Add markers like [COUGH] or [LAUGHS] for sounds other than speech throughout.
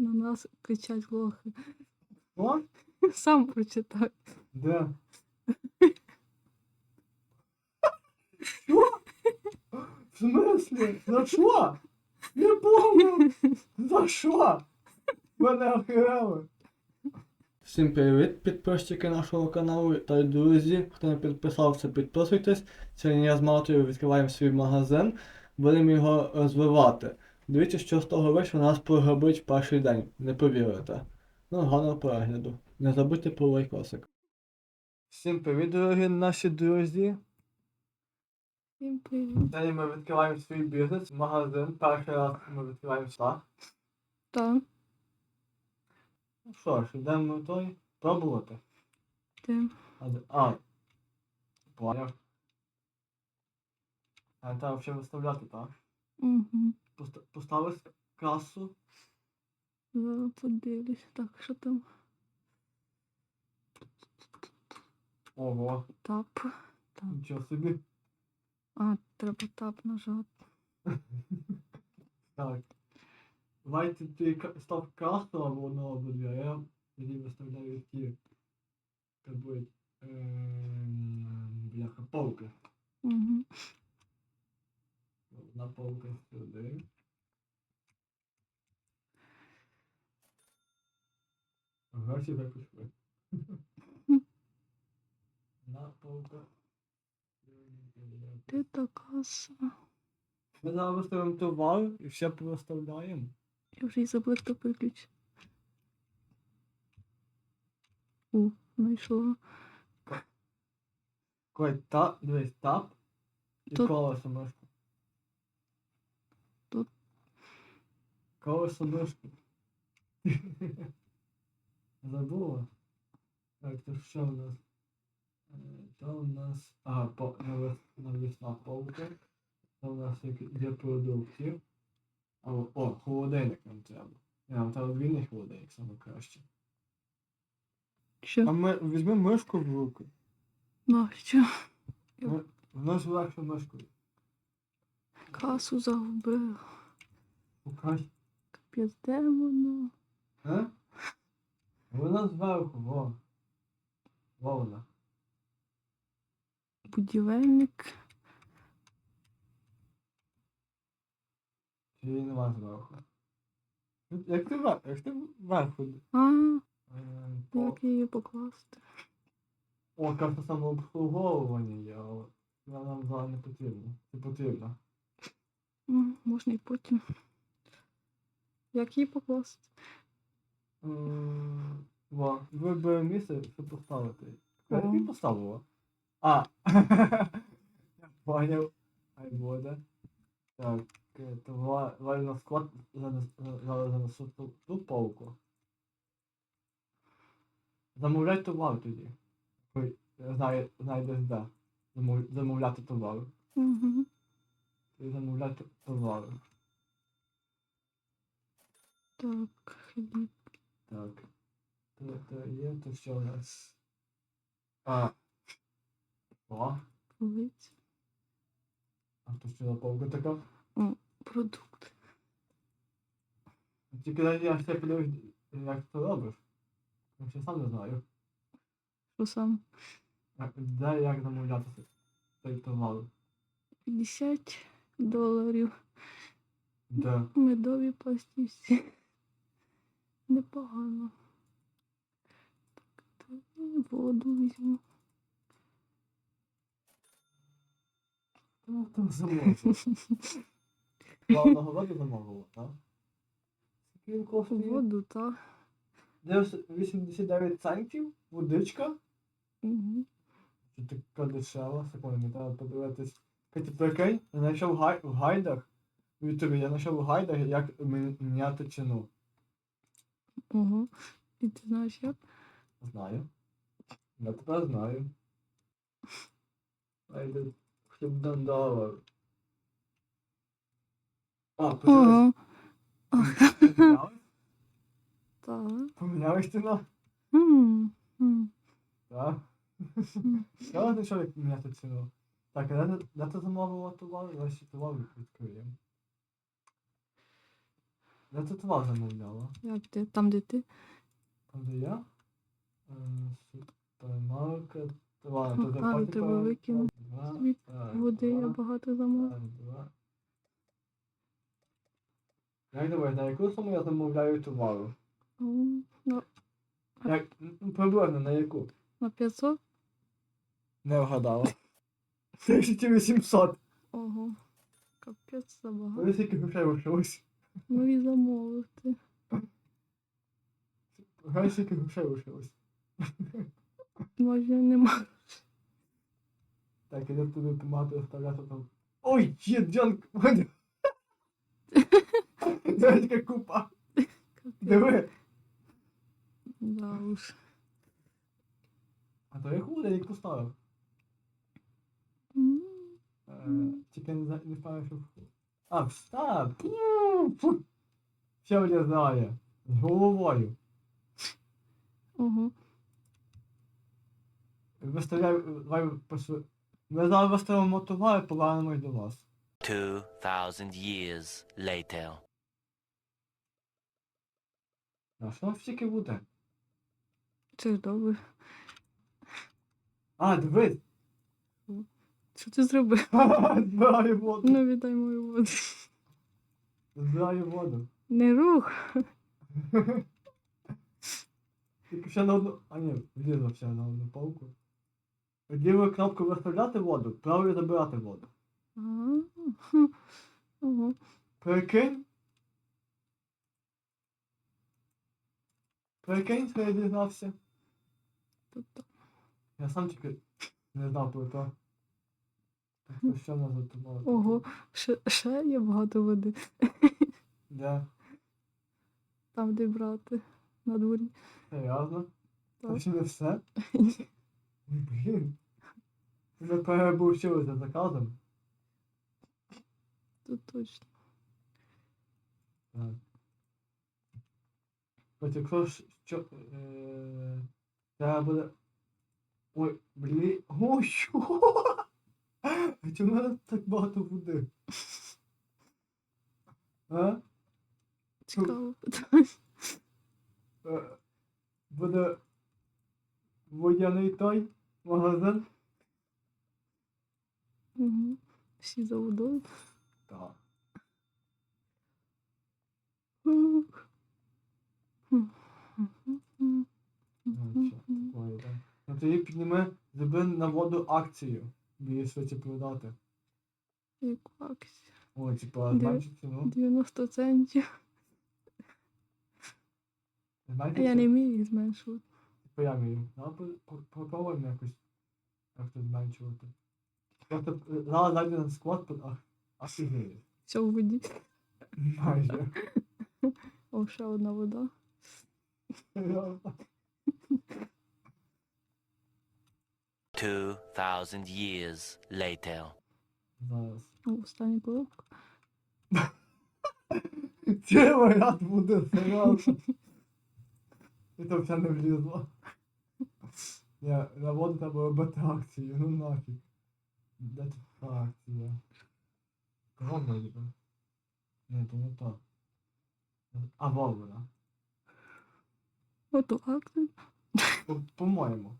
На нас кричать лохи. Що? [LAUGHS] Сам прочитай. Де? Що? [LAUGHS] В смислі? За що? Не помню. За що? Мене охерели. Всім привіт, підписчики нашого каналу та друзі. Хто не підписався, підписуйтесь. Сьогодні я з Малтою відкриваємо свій магазин, будемо його розвивати. Дивіться, що з того вийшло, нас програбить перший день, не повірите. Ну, гарного перегляду. Не забудьте про лайкосик. Всім привіт, дорогі наші друзі. Всім привіт. Сьогодні ми відкриваємо свій бізнес, магазин. Перший раз ми відкриваємо так. Та, Ну що ж, йдемо той пробувати. ти. А, а. Поняв. А треба взагалі виставляти, так? Угу. Поста- Поставиш касу. Зараз. Так, що там? Ого, Тап. Так. нічого собі. А, треба тап нажати. Так. Давайте ти став касу або одного або дві, а я тоді виставляю ті. Будуть. ем, Бляха, палки. Угу. Одна палка сюди. Гроші вже пішли. [LAUGHS] Одна палка. Ти така сама. Ми зараз виставимо товар і все проставляємо. Я вже і забула, хто виключив. О, знайшла. Кой, та, дивись, тап і Тут- колесо мишку. Колесо мишку. [LAUGHS] Забула? Так, то що у нас? Е, То у нас. Ага, по, навіс, навісна полка. Це у нас як для продуктів. А, о, о, холодильник нам треба. Нам треба двійний холодильник, саме краще. А ми візьми мишку в руки. Нащо? Ми- В нас легше мишкою. Касу загубила. Покаж. Капець, воно? А? Вона зверху, во. Во вона. Будівельник. Чи її нема зверху? Ну, Як ти вверх, як ти вверху. А, Ем, як її покласти? о, карта самообслуговування є, але вона нам зараз не потрібна. Не потрібна. Можна і потім. Як її покласти? Ем, Во, вибери місце, щоб поставити. Я тобі поставила. А! Я [LAUGHS] поняв. Хай буде. Так, е, то ва- на склад зараз занесу ту, полку. Замовляй товар тоді. Знайдеш де. Замовляти товар. Угу. Замовляти товар. Так, хліб. Так. То, то є, то що у нас? А. О, Полиць. а то що за полка така? О, Продукт. Тільки я ще подивлюсь, як ти робиш. Я ще сам не знаю. Що саме? Як- Де як замовляти цей товар? 50 доларів. Де? Медові пластівці. Непогано. Так, то воду візьму. Ну, там замовив. Главного воду замовила, так? Він коштує? Воду, так. 89 центів? Водичка? Угу. Чи така дешева? Секунду, треба подивитись. Кстати, прикинь, я знайшов гай... в гайдах. В Ютубі я знайшов в гайдах, як мі- міняти ціну. Ого. І ти знаєш як? Знаю. Я тепер знаю. Айде хліб на долар. А, подивись. Ого. Помінялась? Так. Помінялась ціна? Хм. Хм. Так. Хм. Я знайшов, як міняти ціну. Так, а де, де ти замовила товар? Давай ще товар відкриємо. Я тут вас замовляла. Як ти? Там, де ти? Там де я? Е, Супермаркет. Ладно, потім тебе викинув. Від Води я багато два. Як думаєш, на яку суму я замовляю товару? Ну, Як, ну, приблизно на яку? на 500? Не вгадала. 1800. Ого. Капець забагато. Ви скільки грошей лишилось? Ну і замовив ти. Гай скільки грошей лишилось. Може нема. Так, іде туди томати оставляти там. Ой, є джанк! Дядька купа. Диви. Да уж. А то я худенько поставив. Е, Тільки не впевнений, що. А, встав! Фу! Все влізає. З головою. Ого. Виставляю, посу. Ми зараз виставимо товар і повернемось до вас. 2,000 years later. А що стільки буде? Це добре. А, дивись! Що ти зробив? [LAUGHS] Збираю воду. Ну віддай мою воду. Збираю воду. Не рух. Тільки ще на одну. А ні, влізла ще на одну палку. Лівою кнопку виставляти воду, правою забирати воду. Ага. [LAUGHS] Прикинь. Прикинь, що я дізнався. Я сам тільки не знав про то. Що нас затумало? Ого. Ще, ще є багато води. Де? Там, де брати. На дворі. Серйозно? Так. Це ще не все? Блін. Вже перебувшили за заказом. Тут точно. Так. От якщо ж що. Е, треба буде. Ой, блін. О, що? А чому так багато води? А? Цікаво питання. Е, Буде водяний той магазин? Угу. Всі за водою. Так. Ну. Ну тоді підніми, зроби на воду акцію. Швидше продати. Яку акцію? О, типа, зменшить ціну. 90 центів. Знаєте, А я це- не вмію їх зменшувати. Типа я вмію. Ну, по- по- попробуємо якось. Як це зменшувати. Просто е, зараз зайде на склад, ах, офігеє. Все у воді. Майже. О, ще одна вода. Серйозно. 2,000 years later. Зараз. О, остання коробка. Це варіант буде, серйозно. І то все не влізло. Ні, на воду треба робити акцію, ну нафіг. Де тут та акція? Кого ніби? Ні, то не то. А, во вона. Ото акція. По- По-моєму.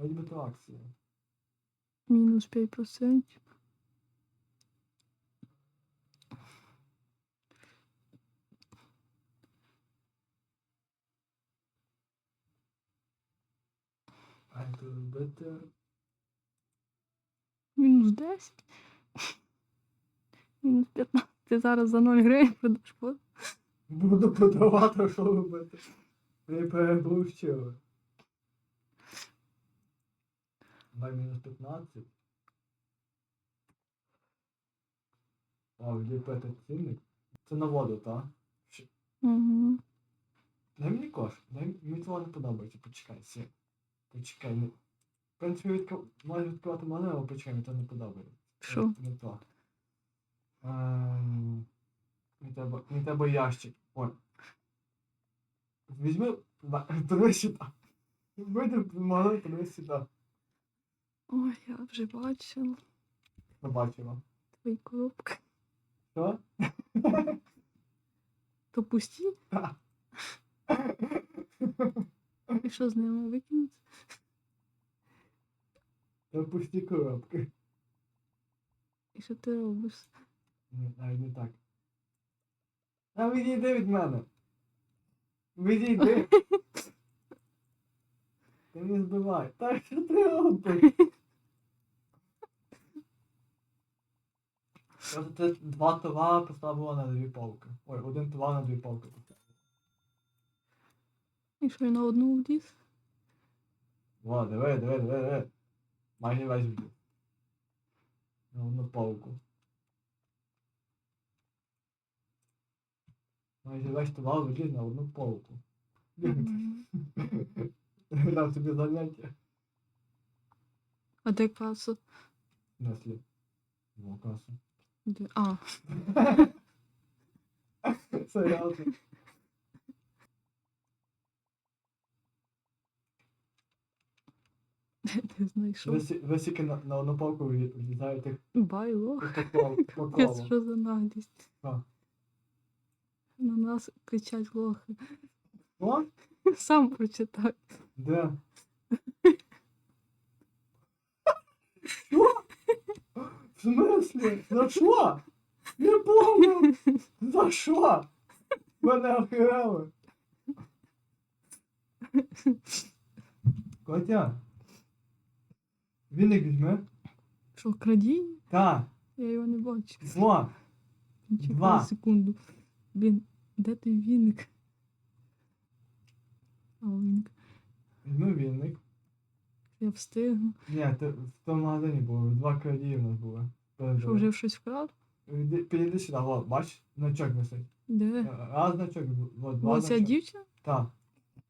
Вроді би то акція. Мінус 5%. А як робити? Мінус 10. Мінус 15. Ти зараз за 0 гривень продаш воду. Буду продавати, що робити. Ми перебрущили. Дай мінус 15. А, вліпити цінник. Це на воду, так? Угу. Дай мені кош. Дай мені цього не подобається. Почекай, сі. Почекай. Не... В принципі, відкр... можеш відкривати мене, але почекай, мені це не подобається. Що? Не то. Ем... Мені треба, мені треба ящик. Ой. Візьми, туди [LAUGHS] сюди. Вийди магазин, туди сюди. Ой, я вже бачила Побачила. твої коробки. Що? [LAUGHS] То пусті? Та. І що з ними викинути? Та пусті коробки. І що ти робиш? Ні, навіть не так. А відійди від мене. Відійди. [LAUGHS] Ти не збивай. Так що ти робиш? [LAUGHS] Защото те два това поставила на две Полка. Ой, один това на Деви Полка. If I know all of this. Ва, давай, давай, давай, давай. Май не вайз видео. Но на Полко. Май не вайз това звучи на одно Полко. [LAUGHS] Дам себе занятие. А ты класса? На след. Ну, класса. А, Серйозно. де знайшов. Ви сі- на, на одну полку влі- влізаєте Байло. по по Це що за наглість? А. На нас кричать лохи. О? Сам прочитай. Де? Що? [LAUGHS] В смысле? За що? Не помню. За що? Мене охерели. Котя. Віник візьми. Що, крадіння? Та. Я його не бачу. Во. Чекай Два. секунду. Блін, де той віник? А, віник. Візьми віник. Я встигну. Ні, ти в тому магазині було, два крадії в нас були. Що, вже щось вкрав? Підійди сюди, вот, бач, значок висить. Де? Раз значок, вот, два О, ця значок. дівчина? Так,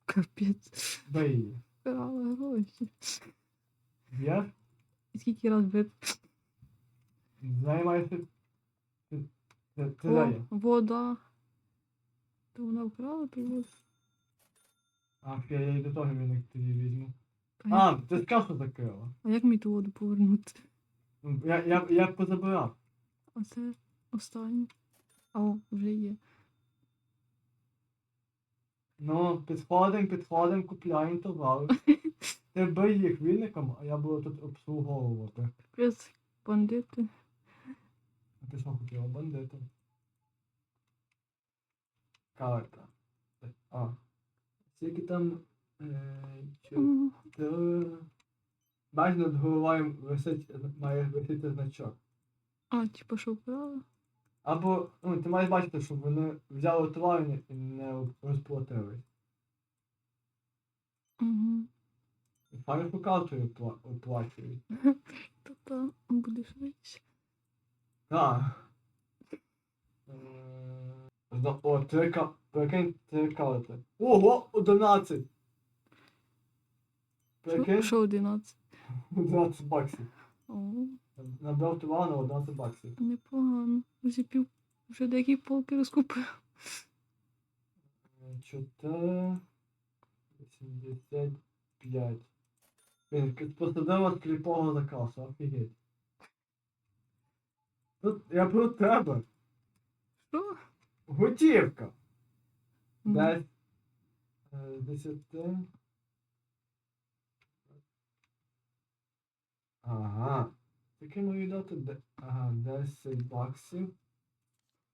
Капець. дай її. Вкрала гроші. Вверх, скільки раз бит? займайся. Ти, ти, ти О, дай. вода. То вона вкрала, то воду. А, я її до того віник тоді візьму. А, ти з касу закрила. а як мені ту воду повернути? Ну, Я, я, я позабирав. А це останнє. А, о, вже є. Ну, підходимо, підходимо, купляємо товари. [LAUGHS] Ти бий їх віником, а я буду тут обслуговувати. Капець, бандити. А ти що хотіла, бандити? Карта. А. Скільки там. Е, чо- М, Та- Бач, над головою висить, має висіти значок. А, типа, що вкрала? Або, ну, ти маєш бачити, щоб вони взяли товар і не- розплатились. Угу. Файно картою опла- оплачують. [LAUGHS] Та-та, буде швидше. Так. Е, О, три ка... Прикинь, три карти. Ого, 11! Прикинь, що 11? 11 баксів. О, Набрав товар на 11 баксів. непогано. Вже пів, вже деякі полки розкупив. 4, 85. Блін, к- посадила сліпого за офігеть. Тут я про тебе. Що? Готівка. Десь. е, з 10. Ага. Таке мої дати. Ага, 10 баксів.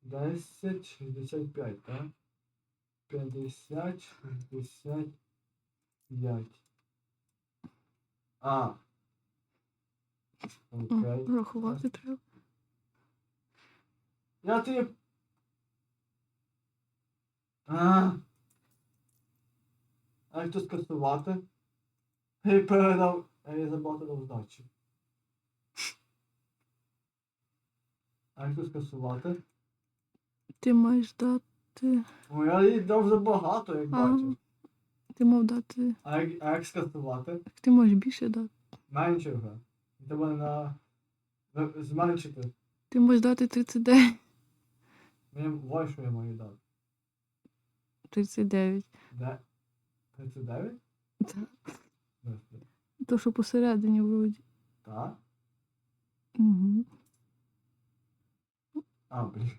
10, 65, так? 50, 65. А. Окей. рахувати треба. Я тобі. А. А як то скасувати? Я передав. Я забагато дав здачі. А як то скасувати? Ти маєш дати. О, я їй дав забагато, як А. бачиш. Ти мав дати. А як, а як скасувати? Як ти можеш більше дати? Менше вже. Треба на. на- Зменшити. Ти можеш дати 39. Мені ой, що я маю дати. 39. Де? 39? Та. Господи. То, що посередині вроді. Так? Угу. А, блін.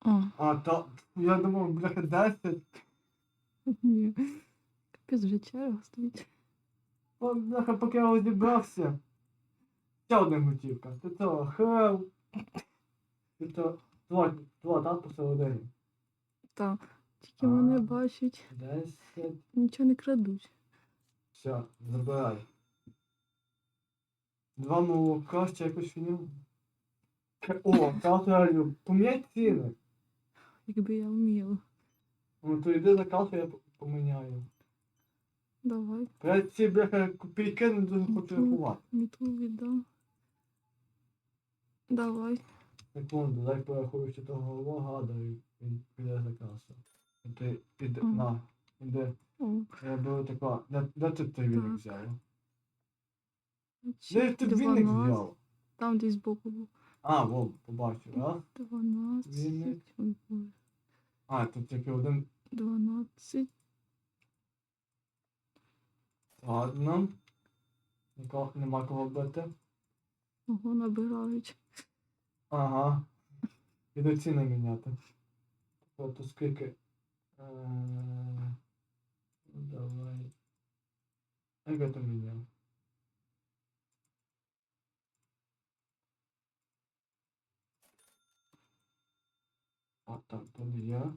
А, А, то я думав, бляха 10. ні. Капець вже черга стоїть. О, бляха, поки я розібрався. Ще одна готівка. Ти то хрел. Ти то два, два так посередині. Та. Тільки мене А. бачать, 10. нічого не крадуть. Все, забирай. Два молока, ще якусь фіню. О, калтерю, поміняй ціни. Якби я вміла. Ну то йди за калту, я поміняю. Давай, Я ці бляха копійки не дуже хочу рахувати. мітлу віддам. Давай. Секунду, дай порахую, що того голова гадаю, він піде за касу. І Ти іди, Мгм. на, іди. О, Я беру тако, де, де ти той віник Так. взяла? Де ти віник 12. взяла? Там десь збоку був. А, вон, побачив, раз. 12. Віник. Ой, Боже. А, тут тільки один 12. Ладно. Нікого нема кого бити. Ого, набирають. Ага. Іду ціни міняти. Тобто скільки. Е, Давай. Як я то міняв? А так, тут є.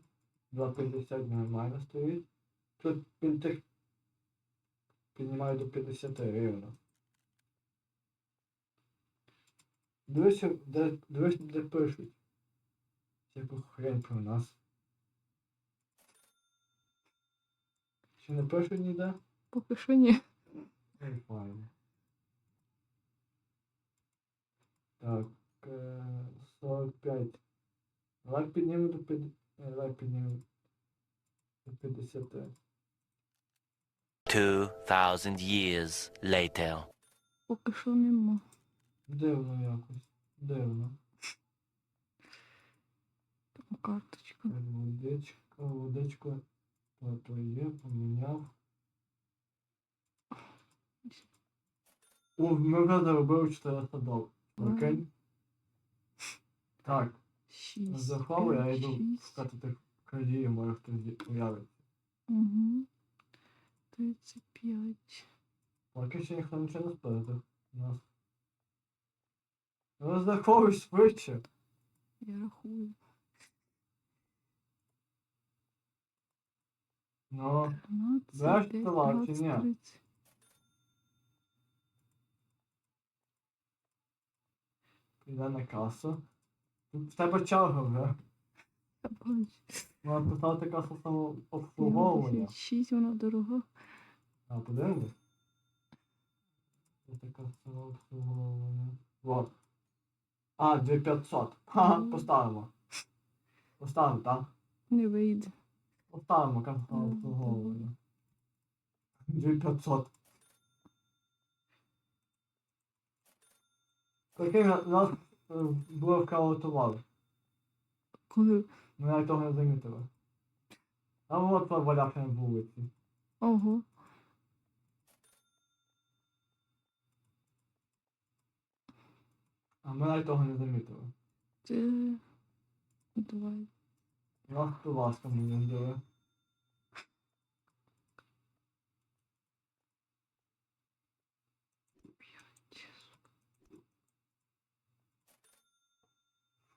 2,50 нормально стоїть. Тут він тих піднімає до 50 рівно. Дивися, де, дивись, де пишуть. Яку хрень про нас. Чи не пишуть ніде? Поки що ні. Файно. Так, е, 45. Лайк підніму до 50. Лайк підніму до 50. 2,000 years later. Поки що нема. Дивно якось. Дивно. Там карточка. Водичка, водичка. То, то є, поміняв. О, ми вже заробили 400 доларів. Окей? Так, 6. заховую, я йду шукати тих крадіїв, може хтось появиться. Угу. 35. Поки ще ніхто нічого не спередив. Нас. Розраховуй швидше. Я рахую. Ну, Знаєш, 5, товар чи ні? піде на касу. В тебе черга вже. Можна поставити касу самообслуговування. 6, вона дорога. А, подивимось. Це така самообслуговування. Вот. А, 2500. Ха, поставимо. Поставимо, так? Не вийде. Поставимо касу самообслуговування. 2500. Такий на- нас е, товар. Коли. Ми навіть того не замітили. А от валяха на вулиці. Ого. А ми навіть того не замітили. Це. Давай. Нас ласка ми не зробили.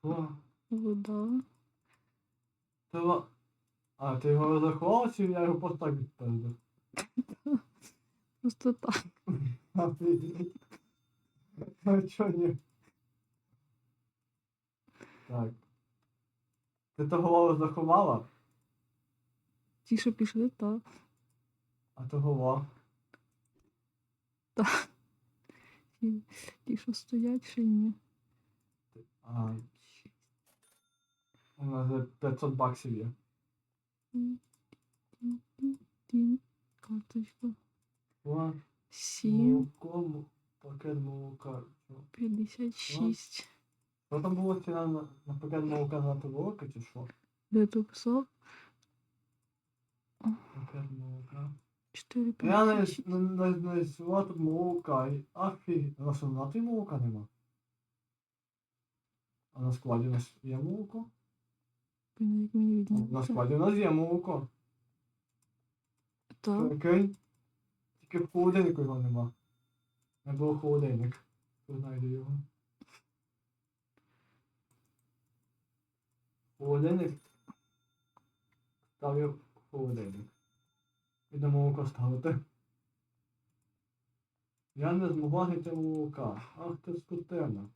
Що? Вода. Ти ва- А, ти його розрахував, чи я його просто так відпиздив? Просто так. А чо ні? Так. Ти того розрахувала, Ті, що пішли, так. а того. Ті, ті, що стоять, ще ні. А, у нас 500 баксів є. Карточка. 7, молоко, пакет молока. 56. Що там було ціна на, на пакет молока на півроку, чи що? Де ти писав? Пакет молока. 4, Я не, 56. не, не, не тут молока. Афі, у нас на молока нема. А на складі у нас є молоко? Як мені На відняти. складі у нас є молоко. Так. Прикинь. Тільки в холодильнику його нема. Не було холодильник. Хто знайде його. Холодильник. Ставив холодильник. І на молоко ставити. Я не змогла знайти молока. Ах ти скотина.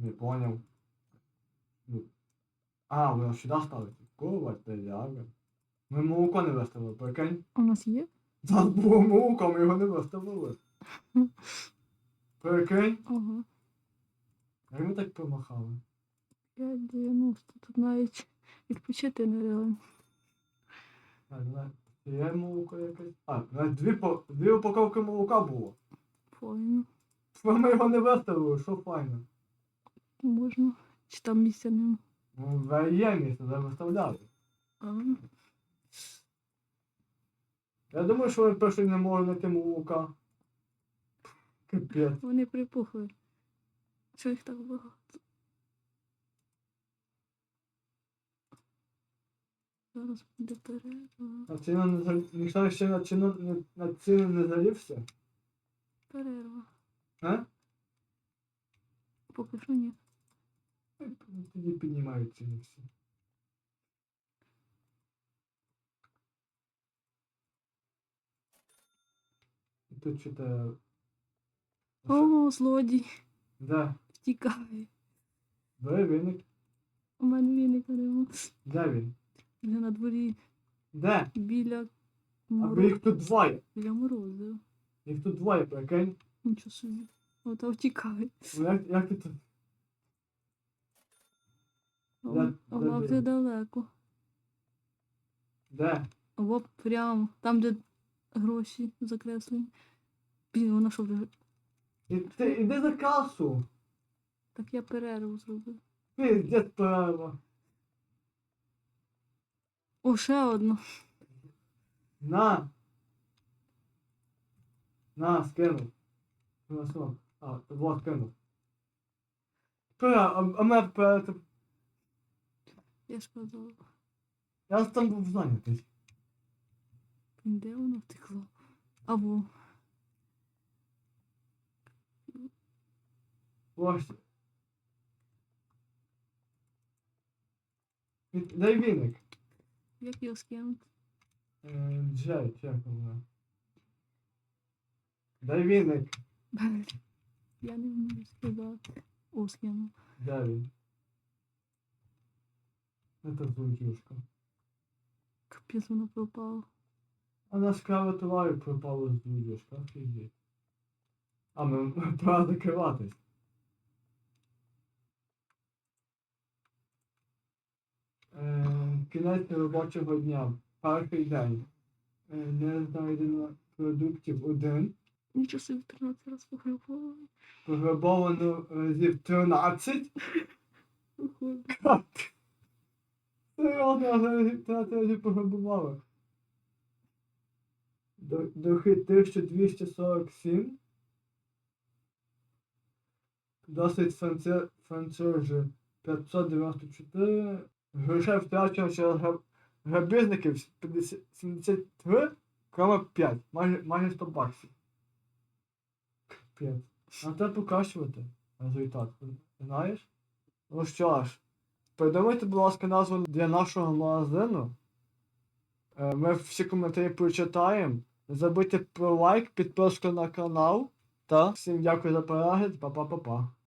Не поняв. Ну. А, воно сюди ставити. Кова, теляга. Ми молоко не виставили, прикинь. У нас є? Нас було молоко, ми його не виставили. Прикинь. Ага. Як ми так помахали? 5,90. Тут навіть відпочити нереально. Так, Є молоко якесь. А, нас дві, по... дві упаковки молока було. Файно. Ми його не виставили, що файно. Можна. Чи там місця нема? Ну, є місце, де виставляли. А, Я думаю, що вони перший не можуть знайти молока. Капець. вони припухли. Що їх так багато? Зараз буде перерва. А ціна не за... Ніхто ще на ціну не... на ціну не залівся? Перерва. А? Поки що ні. Тоді піднімають ціни всі. І тут читаю. О, злодій. Де? Втікає. Де віник? У мене віника нема. Де він? Вже на дворі Де? біля Або морозу. їх тут двоє. Біля морозу. Їх тут двоє, прикинь. Нічого собі. Ота втікає. Ну як, як ти тут? А Я- де вже далеко. Де? Або прямо. Там, де гроші закреслені. Блін, вона що вже. Ти іди за касу. Так я перерву зробив. Пиздець право. О, ще одна. На. На, скинув. На що? А, вот скинув. Пера, а, а мене пера, Я ж казала. я там був зайнятий. Де воно втекло? Або. Ось. Дай віник. Як його скинути? Е, як вона? Дай віник. Я не вмію скидати. О, скинув. Де він? Это злодюшка. Капець воно пропало. А [LAUGHS] наш клавіатурі пропало з злодюшка, офігеть. А ми пора закриватись. Е, кінець робочого дня. Перший день. Е, не знайдено продуктів один. Нічого собі 13 раз пограбували. Пограбовано разів 13. Виходить. Серйозно, разів 13 разів пограбували. До- Дохід 1247. Досить францужі 594. Грошей втрачено через граб... грабіжників 50... 73, кроме 5. Майже, майже 100 баксів. Капець. А треба покращувати результат. Знаєш? Ну що ж, придумайте, будь ласка, назву для нашого магазину. Е, Ми всі коментарі прочитаємо. Не забудьте про лайк, підписку на канал. Та всім дякую за перегляд. Па-па-па-па.